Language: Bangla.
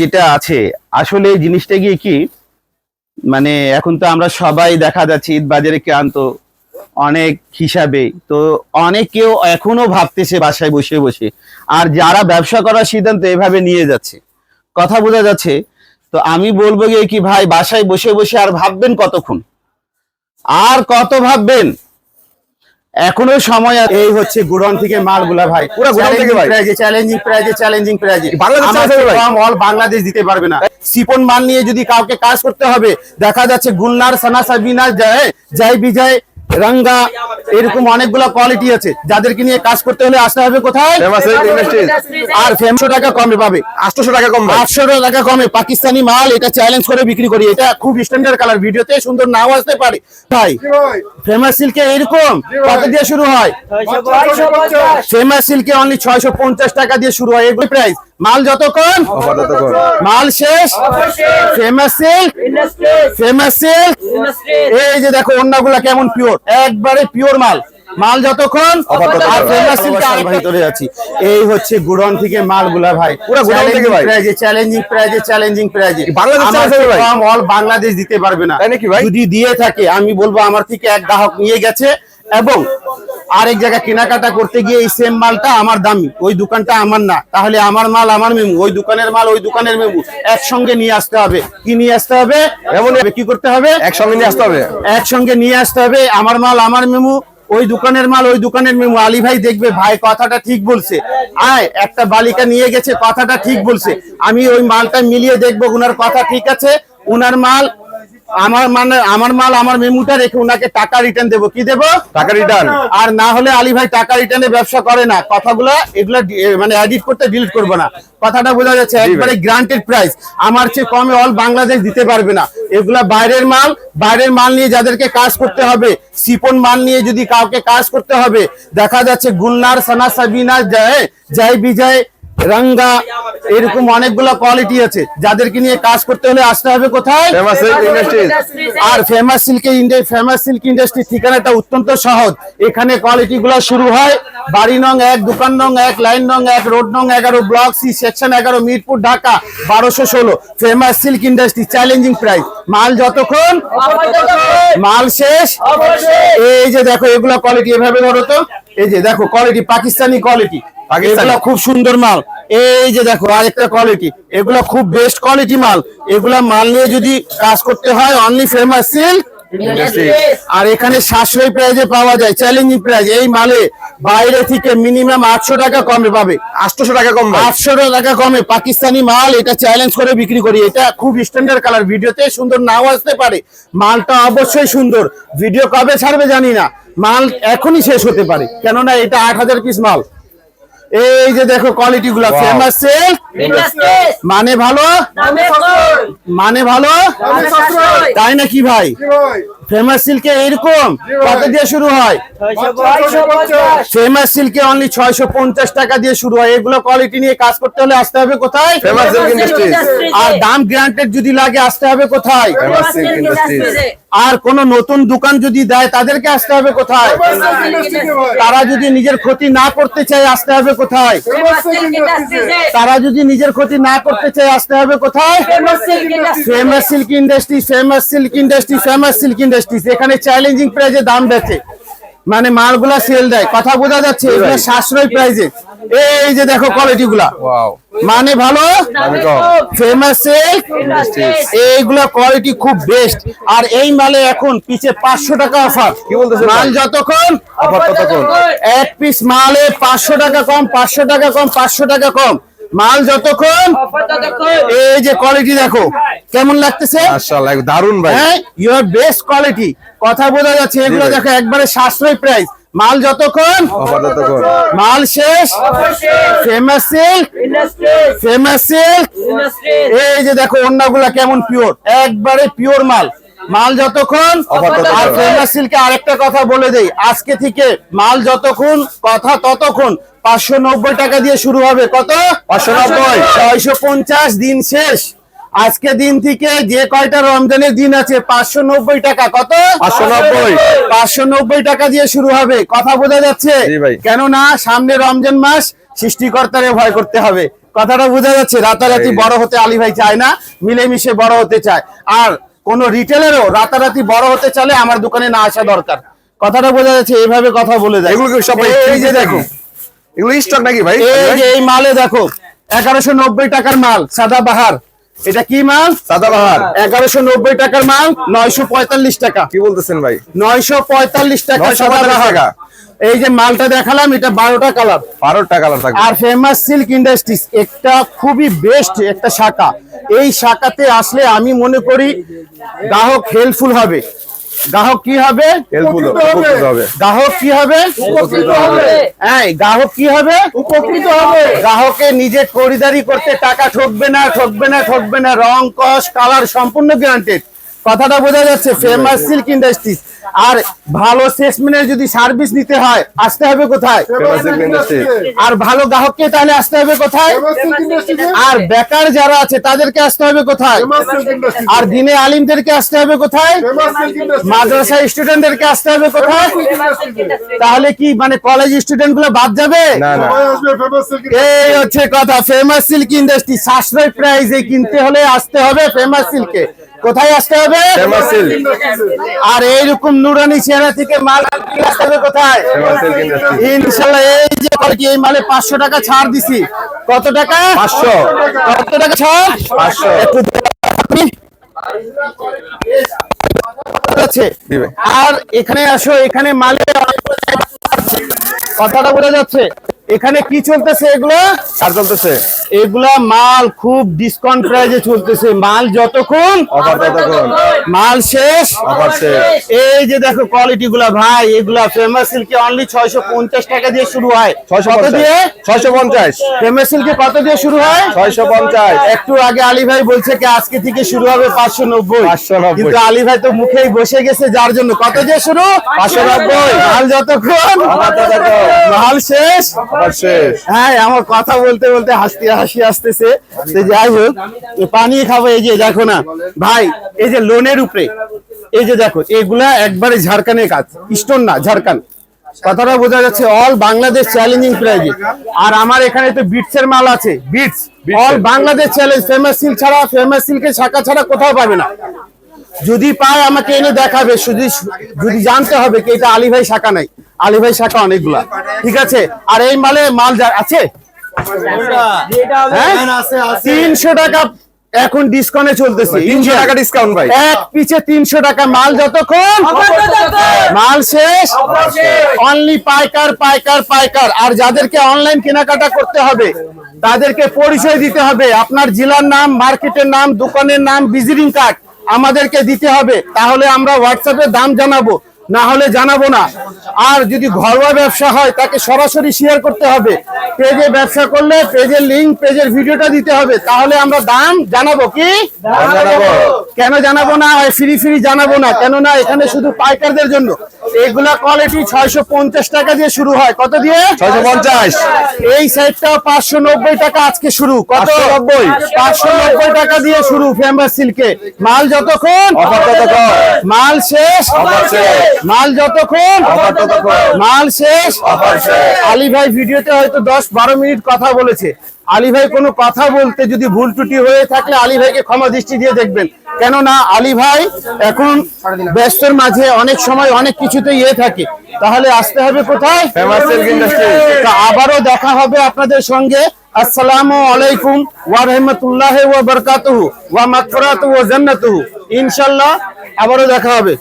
যেটা আছে, আসলে এই জিনিসটা গিয়ে কি মানে এখন তো আমরা সবাই দেখা যাচ্ছে ঈদ বাজারে ক্রান্ত অনেক হিসাবে, তো অনেকেও এখনও ভাবতেছে বাসায় বসে বসে, আর যারা ব্যবসা করার সিদ্ধান্ত এভাবে নিয়ে যাচ্ছে, কথা বোঝা যাচ্ছে, তো আমি বলব গিয়ে কি ভাই, বাসায় বসে বসে আর ভাববেন কতক্ষণ? আর কত ভাববেন? এখনও সময় আছে। এই হচ্ছে গুড়ন থেকে মালগুলা ভাই। পুরো গুদাম থেকে ভাই? প্রাইজে চ্যালেঞ্জিং প্রাইজে চ্যালেঞ্জিং প্রাইজে বাংলাদেশ? কম অল বাংলাদেশ দিতে পারবে না। সিপন মান নিয়ে যদি কাউকে কাজ করতে হবে দেখা যাচ্ছে গুলনার সানা সাবিনা জয় জয় বিজয় রঙ্গা এরকম অনেকগুলো কোয়ালিটি আছে। যাদেরকে নিয়ে কাজ করতে হলে আসতে হবে কোথায়? আর ফেমশো টাকা কমে পাবে। আটশোশো টাকা কম আটশো টাকা কমে। পাকিস্তানি মাল এটা চ্যালেঞ্জ করে বিক্রি করি। এটা খুব স্ট্যান্ডার্ড কালার ভিডিওতে সুন্দর নাও আসতে পারে। ভাই? ফেমাস সিল্কে এরকম কত দিয়ে শুরু হয়? ফেমাস সিল্কে অনলি ছয়শো পঞ্চাশ টাকা দিয়ে শুরু হয়। এগুলো প্রাইস মাল যতক্ষণ মাল শেষ। ফেমাস সিল্ক ফেমাস সিল্ক এই যে দেখো অন্যগুলা কেমন পিওর একবারে পিওর মাল। মাল যতক্ষণ এই হচ্ছে গুড়ন থেকে মালগুলা ভাই। পুরো গুদাম থেকে ভাই? প্রাইজে চ্যালেঞ্জিং প্রাইজে চ্যালেঞ্জিং প্রাইজে বাংলাদেশ অল বাংলাদেশ দিতে পারবে না। নাকি ভাই? যদি দিয়ে থাকে আমি বলব আমার থেকে এক গ্রাহক নিয়ে গেছে এবং আরেক জায়গায় কেনাকাটা করতে গিয়ে এই সেম মালটা আমার দামি। ওই দোকানটা আমার না। তাহলে আমার মাল আমার মেমু। ওই দোকানের মাল ওই দোকানের মেমু। একসঙ্গে নিয়ে আসতে হবে। কি নিয়ে আসতে হবে? এমন কি করতে হবে? একসঙ্গে নিয়ে আসতে হবে। একসঙ্গে নিয়ে আসতে হবে। আমার মাল আমার মেমু। ওই দোকানের মাল, ওই দোকানের আলী ভাই দেখবে, ভাই, কথাটা ঠিক বলছে। আয়, একটা বালিকা নিয়ে গেছে, কথাটা ঠিক বলছে। আমি ওই মালটা মিলিয়ে দেখব, ওনার কথা ঠিক আছে। ওনার মাল আমার মানে আমার মাল আমার মেমুটা রেখে উনাকে টাকা রিটার্ন দেবো। কি দেবো? টাকা রিটার্ন আর না হলে আলী ভাই টাকা রিটার্নে ব্যবসা করে না। কথাগুলো এগুলো মানে এডিট করতে ডিলিট করব না। কথাটা বোঝা যাচ্ছে একবারে গ্রান্টেড প্রাইস আমার চেয়ে কমে অল বাংলাদেশ দিতে পারবে না। এগুলা বাইরের মাল বাইরের মাল নিয়ে যাদেরকে কাজ করতে হবে সিপন মাল নিয়ে যদি কাউকে কাজ করতে হবে দেখা যাচ্ছে গুলনার সানা সাবিনা জয় জয় বিজয় রঙ্গা এরকম অনেকগুলো কোয়ালিটি আছে। যাদেরকে নিয়ে কাজ করতে হলে আসতে হবে কোথায়? আর ফেমাস ইন্ডাস্ট্রি ফেমাস সিল্ক ইন্ডাস্ট্রির ঠিকানাটা অত্যন্ত সহজ। এখানে কোয়ালিটি গুলো শুরু হয় বাড়ি নং এক দোকান নং এক লাইন নং এক রোড নং এগারো ব্লক সি সেকশন এগারো মিরপুর ঢাকা বারোশো ষোলো। Famous silk industry challenging price মাল যতক্ষণ মাল শেষ। এই যে দেখো এগুলো কোয়ালিটি এভাবে ধরো তো। এই যে দেখো কোয়ালিটি পাকিস্তানি কোয়ালিটি। এগুলো খুব সুন্দর মাল। এই যে দেখো আরেকটা কোয়ালিটি এগুলো খুব বেস্ট কোয়ালিটি মাল। এগুলা মাল নিয়ে যদি কাজ করতে হয় অনলি ফেমাস সিল্ক আর এখানে সাশ্রয়ী প্রাইজে পাওয়া যায় চ্যালেঞ্জিং প্রাইজ এই মালে বাইরে থেকে মিনিমাম আটশো টাকা কমে পাবে আটশোশো টাকা কম আটশো টাকা কমে। পাকিস্তানি মাল এটা চ্যালেঞ্জ করে বিক্রি করি। এটা খুব স্ট্যান্ডার্ড কালার ভিডিওতে সুন্দর নাও আসতে পারে। মালটা অবশ্যই সুন্দর। ভিডিও কবে ছাড়বে জানি না। মাল এখনই শেষ হতে পারে। কেননা এটা আট হাজার পিস মাল। এই যে দেখো কোয়ালিটি গুলো. ফেমাস সেল মানে ভালো? মানে ভালো? তাই না কি ভাই? ফেমাস সিল্কে এরকম কত দিয়ে শুরু হয় ফেমাস সিল্কে অনলি ছয়শো পঞ্চাশ টাকা দিয়ে শুরু হয় এগুলো কোয়ালিটি নিয়ে কাজ করতে হলে আসতে হবে কোথায় ফেমাস সিল্ক ইন্ডাস্ট্রিজ আর দাম গ্রান্টেড যদি লাগে আসতে হবে কোথায় ফেমাস সিল্ক ইন্ডাস্ট্রিজ আর কোন নতুন দোকান যদি দেয় তাদেরকে আসতে হবে কোথায় তারা যদি নিজের ক্ষতি না করতে চায় আসতে হবে কোথায় তারা যদি নিজের ক্ষতি না করতে চায় আসতে হবে কোথায় famous silk industry famous silk industry famous silk industry এখানে চ্যালেঞ্জিং প্রাইজে দাম বেচে। মানে মালগুলা সেল দেয়। কথা বোঝা যাচ্ছে এগুলো সাশ্রয় প্রাইজে এই যে দেখো কোয়ালিটি গুলা। মানে ভালো? ফেমাস এইগুলা কোয়ালিটি খুব বেস্ট আর এই মালে এখন পিছে পাঁচশো টাকা অফার কি বলতেছেন মাল যতক্ষণ। এক পিস মালে পাঁচশো টাকা কম পাঁচশো টাকা কম পাঁচশো টাকা কম। মাল যতক্ষণ? এই যে কোয়ালিটি দেখো। কেমন লাগতেছে? মাশাআল্লাহ দারুণ ভাই। ইউর বেস্ট কোয়ালিটি কথা বোঝা যাচ্ছে এগুলো দেখো একবারে সাশ্রয় প্রাইস মাল যতক্ষণ মাল শেষ। ফেমাস সিল্ক ফেমাস সিল্ক এই যে দেখো অন্যগুলা কেমন পিওর একবারে পিওর মাল। মাল যতক্ষণ আর। ফেমাস সিল্কে আরেকটা কথা বলে দেই। আজকে থেকে মাল যতক্ষণ কথা ততক্ষণ পাঁচশো নব্বই টাকা দিয়ে শুরু হবে। কত? 590 ছয়শো পঞ্চাশ দিন শেষ। আজকে দিন থেকে যে কয়টা রমজানের দিন আছে? পাঁচশো নব্বই টাকা। কত? 590 পাঁচশো নব্বই টাকা দিয়ে শুরু হবে। কথা বোঝা যাচ্ছে। কেননা সামনে রমজান মাস সৃষ্টিকর্তারে ভয় করতে হবে। কথাটা বোঝা যাচ্ছে? রাতারাতি বড় হতে আলী ভাই চায় না মিলেমিশে বড় হতে চায়। আর কোন রিটেলেরও রাতারাতি বড় হতে চাইলে আমার দোকানে না আসা দরকার। কথাটা বোঝা যাচ্ছে? এইভাবে কথা বলে যায়। এগুলো কি এই যে দেখো? এগুলো স্টক নাকি ভাই? এই যে এই মালে দেখো। এগারোশো নব্বই টাকার মাল সাদা বাহার। এটা কি মাল? সাদাবাহার এগারোশো নব্বই টাকার মাল নয়শো পঁয়তাল্লিশ টাকা। কি বলতেছেন ভাই? নয়শো পঁয়তাল্লিশ টাকা 945 সাদা বাহার। এই যে মালটা দেখালাম এটা বারোটা কালার। বারোটা কালার থাকবে। আর ফেমাস সিল্ক ইন্ডাস্ট্রিজ একটা খুবই বেস্ট একটা শাখা। এই শাখাতে আসলে আমি মনে করি গ্রাহক হেল্পফুল হবে। গ্রাহক কি হবে? হেল্পফুল উপকৃত হবে। গ্রাহক কি হবে? উপকৃত হবে। হ্যাঁ গ্রাহক কি হবে? উপকৃত হবে। গ্রাহকে নিজে খরিদারি করতে টাকা ঠকবে না ঠকবে না ঠকবে না। রং কস কালার সম্পূর্ণ গ্যারান্টেড কথাটা বোঝা যাচ্ছে ফেমাস সিল্ক ইন্ডাস্ট্রিজ আর ভালো সেলসম্যানের যদি সার্ভিস নিতে হয় আসতে হবে কোথায়? আর ভালো গ্রাহককে তাহলে আসতে হবে কোথায়? আর বেকার যারা আছে তাদেরকে আসতে হবে কোথায়? আর দিনে আলিমদেরকে আসতে হবে কোথায়? মাদ্রাসা স্টুডেন্টদেরকে আসতে হবে কোথায়? তাহলে কি মানে কলেজ স্টুডেন্টগুলো বাদ যাবে? এই হচ্ছে কথা ফেমাস সিল্ক ইন্ডাস্ট্রি সাশ্রয় প্রাইসে কিনতে হলে আসতে হবে ফেমাস সিল্কে কোথায় আসতে হবে? আর এইরকম নুরানি চেহারা থেকে মাল আসতে কোথায়? ইনশাল্লাহ এই যে কোয়ালিটি এই মালে পাঁচশো টাকা ছাড় দিছি। কত টাকা? 500 কত টাকা ছাড়? 500 একটু আপনি। আর এখানে আসো এখানে মালে কথাটা বোঝা যাচ্ছে। এখানে কি চলতেছে এগুলো? আর চলতেছে? এগুলা মাল খুব ডিসকাউন্ট প্রাইজে চলতেছে। মাল যতক্ষণ অফার ততক্ষণ। মাল শেষ। অফার শেষ। এই যে দেখো কোয়ালিটি গুলা ভাই এগুলা ফেমাস সিল্কে অনলি ছয়শো পঞ্চাশ টাকা দিয়ে শুরু হয়। ছয়শো কত দিয়ে? ছয়শো পঞ্চাশ। ফেমাস সিল্কে কত দিয়ে শুরু হয়? ছয়শো পঞ্চাশ। একটু আগে আলী ভাই বলছে কি আজকে থেকে শুরু হবে পাঁচশো নব্বই। 590 কিন্তু আলী ভাই তো মুখেই বসে গেছে যার জন্য। কত দিয়ে শুরু? 590 মাল যতক্ষণ অফার ততক্ষণ মাল শেষ। হ্যাঁ আমার কথা বলতে বলতে হাসতে হাসি আসতেছে। তো যাই হোক পানি খাব এই যে দেখো না ভাই এই যে লোনের উপরে এই যে দেখো এগুলা একবারে ঝাড়খানের কাজ স্টোন না ঝাড়খান। কথাটা বোঝা যাচ্ছে অল বাংলাদেশ চ্যালেঞ্জিং প্রাইজে আর আমার এখানে তো বিটস এর মাল আছে beats all Bangladesh challenge famous silk ছাড়া ফেমাস সিল্কের শাখা ছাড়া কোথাও পাবে না। যদি পায় আমাকে এনে দেখাবে যদি যদি জানতে হবে কি এটা আলী ভাই শাখা নাই। আলী ভাই শাখা অনেকগুলা। ঠিক আছে? আর এই মালে মাল যা- আছে? হ্যাঁ? তিনশো টাকা এখন ডিসকাউন্টে চলতেছে। তিনশো টাকা ডিসকাউন্ট ভাই। এক পিছে তিনশো টাকা মাল যতক্ষণ মাল শেষ। অনলি পাইকার পাইকার পাইকার। আর যাদেরকে অনলাইন কেনাকাটা করতে হবে তাদেরকে পরিচয় দিতে হবে। আপনার জেলার নাম মার্কেটের নাম দোকানের নাম ভিজিটিং কার্ড আমাদেরকে দিতে হবে। তাহলে আমরা হোয়াটসঅ্যাপে দাম জানাব। না হলে জানাব না। আর যদি ঘরোয়া ব্যবসা হয় তাকে সরাসরি শেয়ার করতে হবে। পেজে ব্যবসা করলে পেজের লিঙ্ক পেজের ভিডিওটা দিতে হবে। তাহলে আমরা দাম জানাব কি? জানাব। কেন জানাব না? ফ্রি ফ্রি জানাব না। কেননা এখানে শুধু পাইকারদের জন্য। এগুলা কোয়ালিটি ছয়শো পঞ্চাশ টাকা দিয়ে শুরু হয়। কত দিয়ে? ছয়শো পঞ্চাশ। এই সাইডটা পাঁচশো নব্বই টাকা আজকে শুরু। কত? 590 পাঁচশো নব্বই টাকা দিয়ে শুরু ফেমাস সিল্কে মাল যতক্ষণ মাল শেষ। মাল যতক্ষণ মাল শেষ। আলী ভাই ভিডিওতে হয়তো দশ বারো মিনিট কথা বলেছে। আলী ভাই কোনো কথা বলতে যদি ভুল ত্রুটি হয়ে থাকলে আলী ভাইকে ক্ষমা দৃষ্টি দিয়ে দেখবেন। কেননা আলী ভাই এখন ব্যস্তর মাঝে অনেক সময় অনেক কিছুতে ইয়ে থাকে। তাহলে আসতে হবে কোথায়? আবারও দেখা হবে আপনাদের সঙ্গে। আসসালামু আলাইকুম ওয়া রাহমাতুল্লাহি ওয়া বারাকাতুহু ওয়া মাগফিরাতুহু ওয়া জান্নাতুহু। ইনশাআল্লাহ আবারও দেখা হবে।